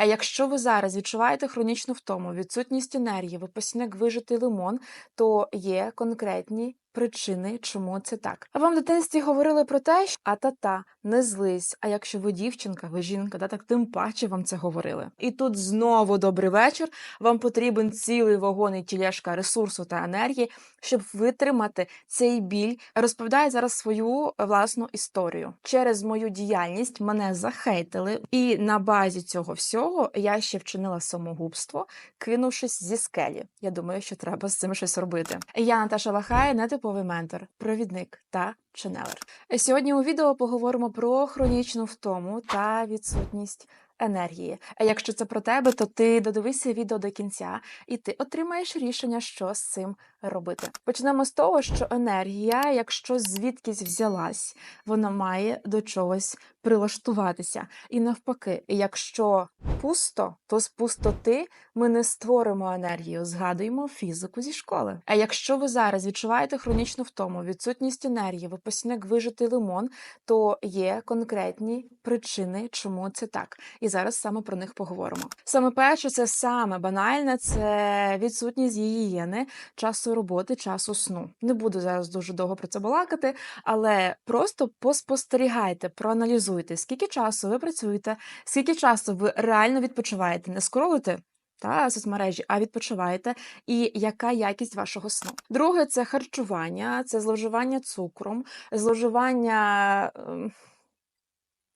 А якщо ви зараз відчуваєте хронічну втому, відсутність енергії, ви постійно вижитий лимон, то є конкретні причини, чому це так. А вам в дитинстві говорили про те, що а та-та, не злись. А якщо ви дівчинка, ви жінка, да, так тим паче вам це говорили. І тут знову добрий вечір. Вам потрібен цілий вагон і тілешка ресурсу та енергії, щоб витримати цей біль. Розповідаю зараз свою власну історію. Через мою діяльність мене захейтили, і на базі цього всього я ще вчинила самогубство, кинувшись зі скелі. Я думаю, що треба з цим щось робити. Я Наташа Лахай, нетиповий ментор, провідник та ченелер. Сьогодні у відео поговоримо про хронічну втому та відсутність. Енергії. А якщо це про тебе, то ти додивися відео до кінця, і ти отримаєш рішення, що з цим робити. Почнемо з того, що енергія, якщо звідкись взялась, вона має до чогось прилаштуватися. І навпаки, якщо пусто, то з пустоти ми не створимо енергію. Згадуємо фізику зі школи. А якщо ви зараз відчуваєте хронічну втому, відсутність енергії, ви постійно вижитий лимон, то є конкретні причини, чому це так. І зараз саме про них поговоримо. Саме перше, це саме банальне, це відсутність гігієни, часу роботи, часу сну. Не буду зараз дуже довго про це балакати, але просто поспостерігайте, проаналізуйте, скільки часу ви працюєте, скільки часу ви реально відпочиваєте, не скролите. Та соцмережі, а відпочиваєте, і яка якість вашого сну. Друге, це харчування, це зловживання цукром, зловживання.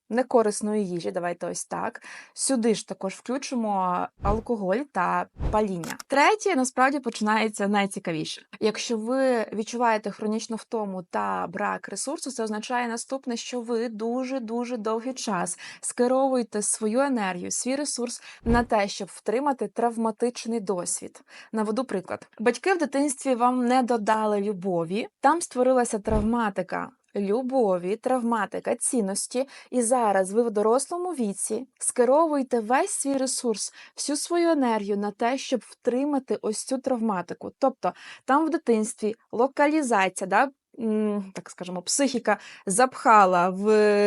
Некорисної їжі, давайте ось так. Сюди ж також включимо алкоголь та паління. Третє насправді починається найцікавіше. Якщо ви відчуваєте хронічну втому та брак ресурсу, це означає наступне, що ви дуже дуже довгий час скеровуєте свою енергію, свій ресурс на те, щоб втримати травматичний досвід. Наведу приклад: батьки в дитинстві вам не додали любові, там створилася травматика любові, травматика, цінності, і зараз ви в дорослому віці скеровуєте весь свій ресурс, всю свою енергію на те, щоб втримати ось цю травматику. Тобто там в дитинстві локалізація, да, так скажемо, психіка запхала в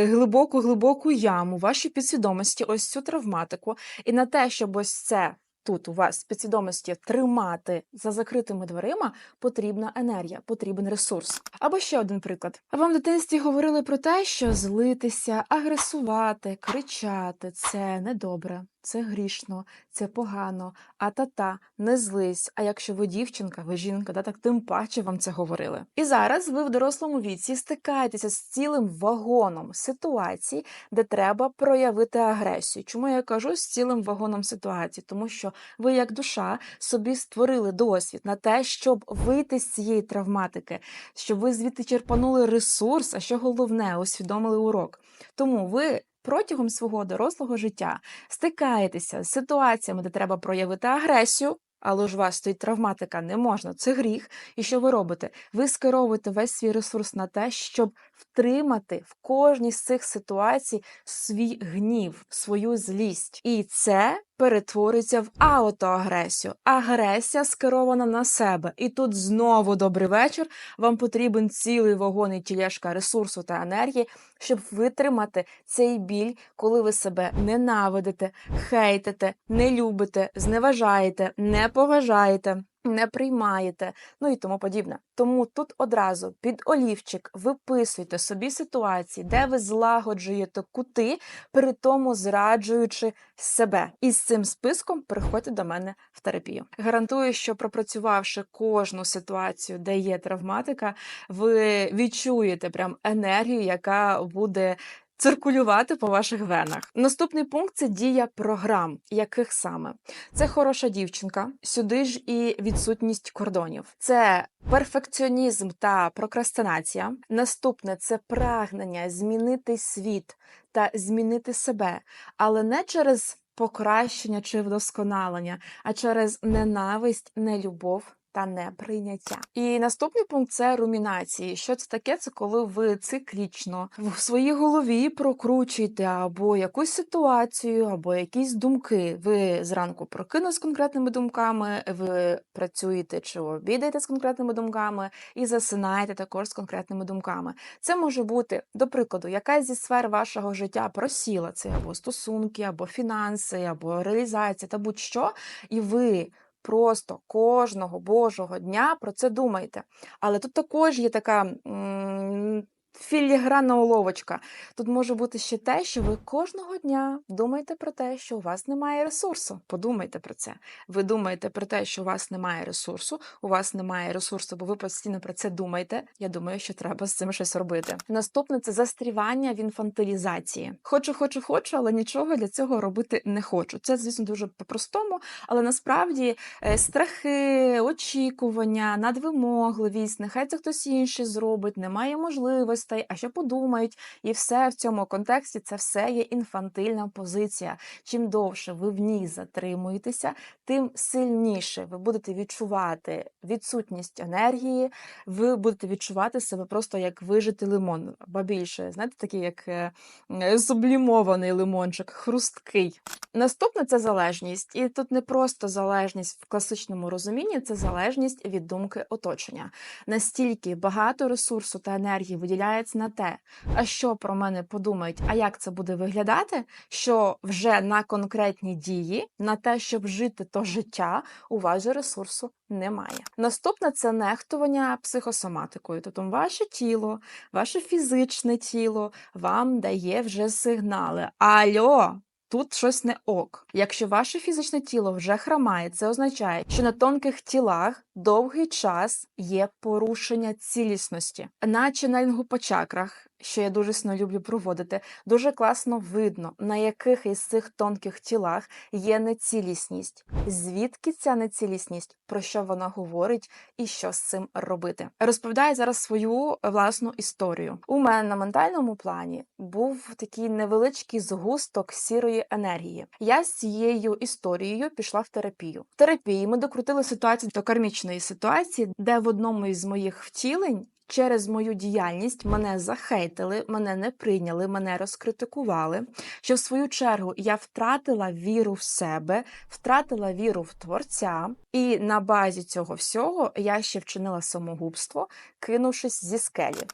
глибоку глибоку яму вашій підсвідомості ось цю травматику, і на те, щоб ось це. Тут у вас підсвідомості тримати за закритими дверима потрібна енергія, потрібен ресурс. Або ще один приклад. Вам в дитинстві говорили про те, що злитися, агресувати, кричати це недобре, це грішно, це погано, а та-та, не злись. А якщо ви дівчинка, ви жінка, да, так тим паче вам це говорили. І зараз ви в дорослому віці стикаєтеся з цілим вагоном ситуацій, де треба проявити агресію. Чому я кажу з цілим вагоном ситуацій? Тому що ви, як душа, собі створили досвід на те, щоб вийти з цієї травматики, щоб ви звідти черпанули ресурс, а що головне, усвідомили урок. Тому ви. Протягом свого дорослого життя стикаєтеся з ситуаціями, де треба проявити агресію, але ж у вас стоїть травматика, не можна, це гріх. І що ви робите? Ви скеровуєте весь свій ресурс на те, щоб втримати в кожній з цих ситуацій свій гнів, свою злість. І це перетворюється в аутоагресію. Агресія скерована на себе. І тут знову добрий вечір. Вам потрібен цілий вогонь і тілешка ресурсу та енергії, щоб витримати цей біль, коли ви себе ненавидите, хейтите, не любите, зневажаєте, не поважаєте. Не приймаєте, ну і тому подібне. Тому тут одразу під олівчик виписуйте собі ситуації, де ви злагоджуєте кути, при тому зраджуючи себе. І з цим списком приходьте до мене в терапію. Гарантую, що пропрацювавши кожну ситуацію, де є травматика, ви відчуєте прям енергію, яка буде циркулювати по ваших венах. Наступний пункт це дія програм. Яких саме? Це хороша дівчинка, сюди ж і відсутність кордонів. Це перфекціонізм та прокрастинація. Наступне це прагнення змінити світ та змінити себе, але не через покращення чи вдосконалення, а через ненависть, нелюбов та неприйняття. І наступний пункт це румінації. Що це таке? Це коли ви циклічно в своїй голові прокручуєте або якусь ситуацію, або якісь думки. Ви зранку прокинули з конкретними думками, ви працюєте чи обідаєте з конкретними думками, і засинаєте також з конкретними думками. Це може бути, до прикладу, якась зі сфер вашого життя просіла це або стосунки, або фінанси, або реалізація та будь-що, і ви. Просто кожного божого дня про це думайте. Але тут також є така філігранна уловочка. Тут може бути ще те, що ви кожного дня думаєте про те, що у вас немає ресурсу. Подумайте про це. Ви думаєте про те, що у вас немає ресурсу, у вас немає ресурсу, бо ви постійно про це думаєте. Я думаю, що треба з цим щось робити. Наступне це застрівання в інфантилізації. Хочу, хочу, хочу, але нічого для цього робити не хочу. Це, звісно, дуже по-простому, але насправді е, страхи, очікування, надвимогливість, нехай це хтось інший зробить, немає можливостей, а що подумають, і все в цьому контексті це все є інфантильна позиція. Чим довше ви в ній затримуєтеся, тим сильніше ви будете відчувати відсутність енергії, ви будете відчувати себе просто як вижити лимон, ба більше, знаєте, такий як е, е, сублімований лимончик, хрусткий. Наступне це залежність, і тут не просто залежність в класичному розумінні, це залежність від думки оточення. Настільки багато ресурсу та енергії виділяється на те, а що про мене подумають, а як це буде виглядати, що вже на конкретні дії, на те, щоб жити то життя, у вас же ресурсу немає. Наступне це нехтування психосоматикою, тобто ваше тіло, ваше фізичне тіло вам дає вже сигнали. Альо! Тут щось не ок. Якщо ваше фізичне тіло вже хромає, це означає, що на тонких тілах довгий час є порушення цілісності, наче на інгупочакрах, що я дуже сильно люблю проводити, дуже класно видно, на яких із цих тонких тілах є нецілісність. Звідки ця нецілісність, про що вона говорить і що з цим робити? Розповідаю зараз свою власну історію. У мене на ментальному плані був такий невеличкий згусток сірої енергії. Я з цією історією пішла в терапію. В терапії ми докрутили ситуацію до кармічної ситуації, де в одному із моїх втілень. Через мою діяльність мене захейтили, мене не прийняли, мене розкритикували. Що в свою чергу я втратила віру в себе, втратила віру в творця, і на базі цього всього я ще вчинила самогубство, кинувшись зі скелі.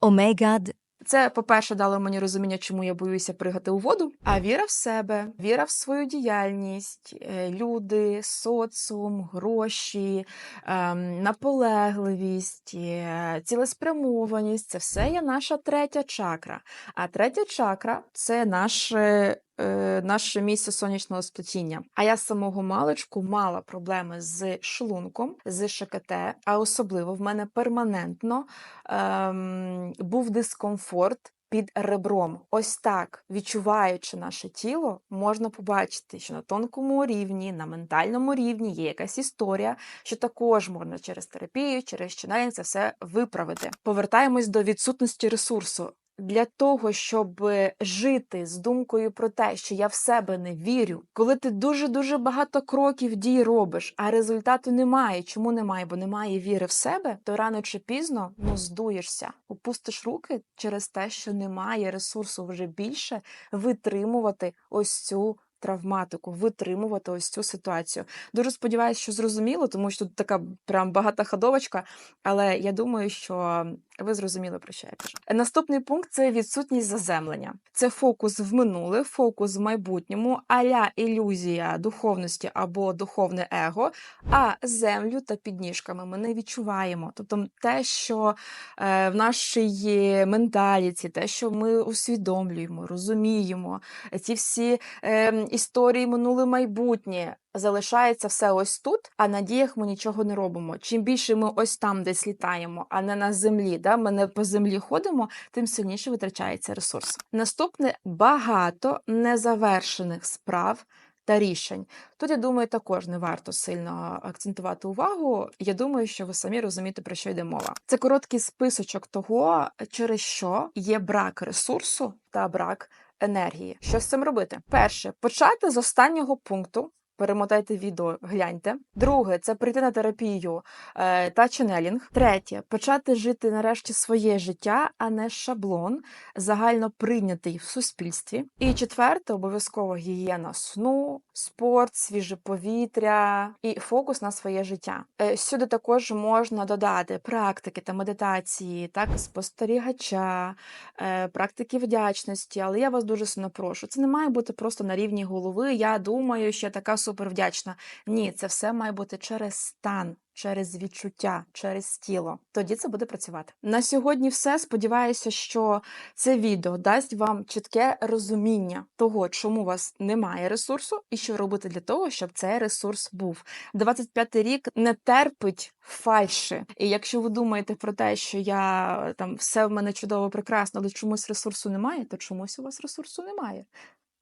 Omega Це, по-перше, дало мені розуміння, чому я боюся пригати у воду. А віра в себе, віра в свою діяльність, е, люди, соціум, гроші, ем, наполегливість, е, цілеспрямованість це все є наша третя чакра. А третя чакра це наше. е, Наше місце сонячного сплетіння. А я з самого маличку мала проблеми з шлунком, з ШКТ, а особливо в мене перманентно ем, був дискомфорт під ребром. Ось так, відчуваючи наше тіло, можна побачити, що на тонкому рівні, на ментальному рівні є якась історія, що також можна через терапію, через чинення це все виправити. Повертаємось до відсутності ресурсу. Для того, щоб жити з думкою про те, що я в себе не вірю, коли ти дуже-дуже багато кроків дій робиш, а результату немає. Чому немає? Бо немає віри в себе, то рано чи пізно ну здуєшся, опустиш руки через те, що немає ресурсу вже більше витримувати ось цю. Травматику витримувати ось цю ситуацію. Дуже сподіваюся, що зрозуміло, тому що тут така прям багата ходовочка, але я думаю, що ви зрозуміли, про що я кажу. Наступний пункт це відсутність заземлення. Це фокус в минуле, фокус в майбутньому, аля ілюзія духовності або духовне его, а землю та підніжками ми не відчуваємо. Тобто те, що е, в нашій менталіці, те, що ми усвідомлюємо, розуміємо, ці всі е, історії минуле майбутнє. Залишається все ось тут, а на діях ми нічого не робимо. Чим більше ми ось там десь літаємо, а не на землі, да, ми не по землі ходимо, тим сильніше витрачається ресурс. Наступне багато незавершених справ та рішень. Тут я думаю, також не варто сильно акцентувати увагу. Я думаю, що ви самі розумієте, про що йде мова. Це короткий списочок того, через що є брак ресурсу та брак енергії. Що з цим робити? Перше, почати з останнього пункту. Перемотайте відео, гляньте. Друге це прийти на терапію е, та ченелінг. Третє почати жити нарешті своє життя, а не шаблон, загально прийнятий в суспільстві. І четверте, обов'язково гігієна сну, спорт, свіже повітря і фокус на своє життя. Е, Сюди також можна додати практики та медитації, так, спостерігача, е, практики вдячності. Але я вас дуже сильно прошу. Це не має бути просто на рівні голови. Я думаю, що я така супервдячна. Ні, це все має бути через стан. Через відчуття, через тіло, тоді це буде працювати. На сьогодні все. Сподіваюся, що це відео дасть вам чітке розуміння того, чому у вас немає ресурсу, і що робити для того, щоб цей ресурс був. 25-й рік не терпить фальші. І якщо ви думаєте про те, що я там все в мене чудово, прекрасно, але чомусь ресурсу немає, то чомусь у вас ресурсу немає.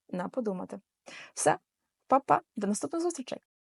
На подумати. Все, па-па, до наступних зустрічей.